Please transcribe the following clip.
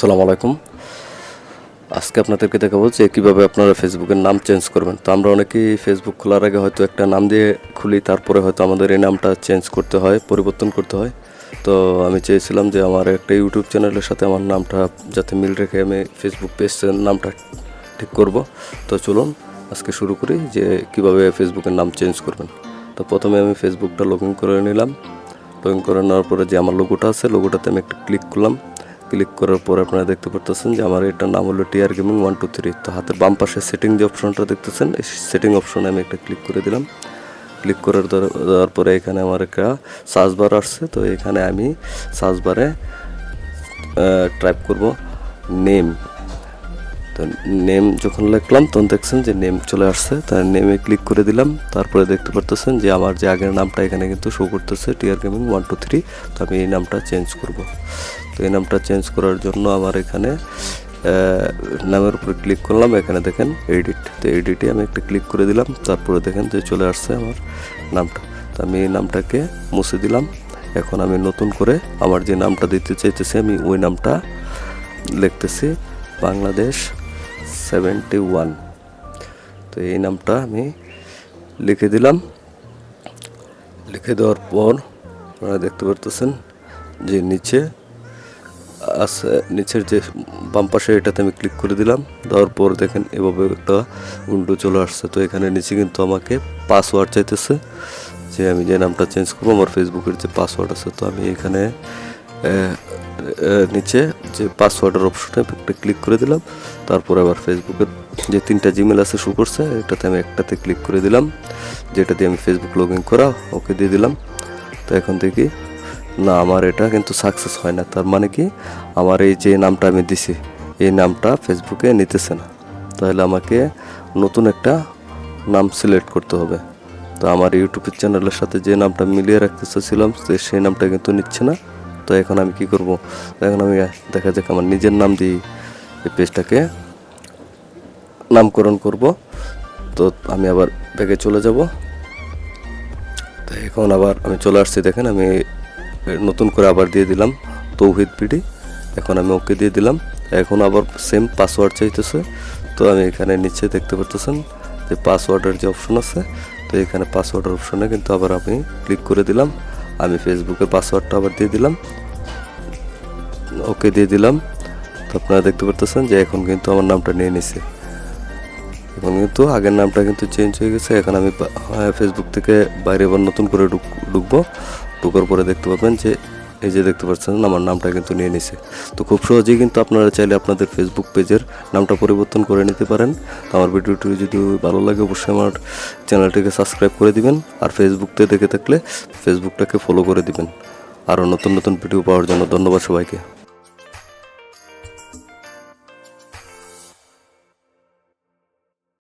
আসসালামু আলাইকুম। আজকে আপনাদেরকে দেখাবো যে কীভাবে আপনারা ফেসবুকের নাম চেঞ্জ করবেন। তো আমরা অনেকেই ফেসবুক খোলার আগে হয়তো একটা নাম দিয়ে খুলি, তারপরে হয়তো আমাদের এই নামটা চেঞ্জ করতে হয়, পরিবর্তন করতে হয়। তো আমি চেয়েছিলাম যে আমার একটা ইউটিউব চ্যানেলের সাথে আমার নামটা যাতে মিল রেখে আমি ফেসবুক পেজের নামটা ঠিক করব। তো চলুন আজকে শুরু করি যে কীভাবে ফেসবুকের নাম চেঞ্জ করবেন। তো প্রথমে আমি ফেসবুকটা লগ ইন করে নিলাম। লগ ইন করে নেওয়ার পরে যে আমার লোগোটা আছে লোগোটাতে আমি একটা ক্লিক করলাম। ক্লিক করার পর আপনারা দেখতে পারতেছেন যে আমার এটার নাম হলো TR gaming one two three তো হাতের বাম পাশে সেটিং যে অপশনটা দেখতেছেন, এই সেটিং অপশনে আমি একটা ক্লিক করে দিলাম। ক্লিক করার দেওয়ার পরে এখানে আমার একটা সার্চ বার আসছে, তো এখানে আমি সার্চ বারে টাইপ করব নেম তো নেম যখন লিখলাম, তখন দেখছেন যে নেম চলে আসছে। তার নেমে ক্লিক করে দিলাম। তারপরে দেখতে পারতেছেন যে আমার যে আগের নামটা এখানে কিন্তু শো করতেছে TR gaming one two three তো আমি এই নামটা চেঞ্জ করব। তো এই নামটা চেঞ্জ করার জন্য আমার এখানে নামের উপরে ক্লিক করলাম। এখানে দেখেন এডিট তো এডিটে আমি একটা ক্লিক করে দিলাম। তারপরে দেখেন যে চলে আসছে আমার নামটা। তো আমি এই নামটাকে মুছে দিলাম। এখন আমি নতুন করে আমার যে নামটা দিতে চাইতেছি, আমি ওই নামটা লিখতেছি, বাংলাদেশ সেভেন্টি ওয়ান তো এই নামটা আমি লিখে দিলাম। লিখে দেওয়ার পর আপনারা দেখতে পারতেছেন যে নিচে আছে, নিচের যে বাম পাশে এটাতে আমি ক্লিক করে দিলাম। দেওয়ার পর দেখেন এভাবে একটা উইন্ডো চলে আসছে। তো এখানে নিচে কিন্তু আমাকে পাসওয়ার্ড চাইতেছে যে আমি যে নামটা চেঞ্জ করব, আমার ফেসবুকের যে পাসওয়ার্ড আছে, তো আমি এখানে নিচে যে পাসওয়ার্ডের অপশনে একটা ক্লিক করে দিলাম। তারপর আবার ফেসবুকের যে তিনটা জিমেল আছে শু করছে, এটাতে আমি একটাতে ক্লিক করে দিলাম। যেটা দিয়ে আমি ফেসবুক লগ ইন করা, ওকে দিয়ে দিলাম। তো এখন দেখি, না, আমার এটা কিন্তু সাকসেস হয় না। তার মানে কি? আমার এই যে নামটা আমি দিছি, এই নামটা ফেসবুকে নিতেছে না। তাহলে আমাকে নতুন একটা নাম সিলেক্ট করতে হবে। তো আমার ইউটিউব চ্যানেলের সাথে যে নামটা মিলিয়ে রাখতে চাচ্ছিলাম সেই নামটা কিন্তু নিচ্ছে না। তো এখন আমি কি করব? এখন আমি, দেখা যাক আমার নিজের নাম দিয়ে এই পেজটাকে নামকরণ করব। তো আমি আবার ব্যাগে চলে যাব। তো এখন আবার আমি চলে আসছি, দেখেন আমি নতুন করে আবার দিয়ে দিলাম তৌহিদ পিডি। এখন আমি ওকে দিয়ে দিলাম। এখন আবার সেম পাসওয়ার্ড চাইতেছে। তো আমি এখানে নিচে দেখতে পারতেছেন যে পাসওয়ার্ডের যে অপশন আছে, তো এখানে পাসওয়ার্ডের অপশনে কিন্তু আবার আমি ক্লিক করে দিলাম। আমি ফেসবুকের পাসওয়ার্ডটা আবার দিয়ে দিলাম। ওকে দিয়ে দিলাম। তো আপনারা দেখতে পারতেছেন যে এখন কিন্তু আমার নামটা নিয়ে নিছে। এখন কিন্তু আগের নামটা কিন্তু চেঞ্জ হয়ে গেছে। এখন আমি ফেসবুক থেকে বাইরে আবার নতুন করে ঢুক- ঢুকবো। ঢুকার পরে দেখতে পাবেন যে এই যে দেখতে পাচ্ছেন আমার নামটা কিন্তু নিয়ে নিছে। তো খুব সহজেই কিন্তু আপনারা চাইলে আপনাদের ফেসবুক পেজের নামটা পরিবর্তন করে নিতে পারেন। তো আমার ভিডিওটি যদি ভালো লাগে অবশ্যই আমার চ্যানেলটিকে সাবস্ক্রাইব করে দিবেন। আর ফেসবুকতে দেখে থাকলে ফেসবুকটাকে ফলো করে দিবেন। আরও নতুন নতুন ভিডিও পাওয়ার জন্য ধন্যবাদ সবাইকে।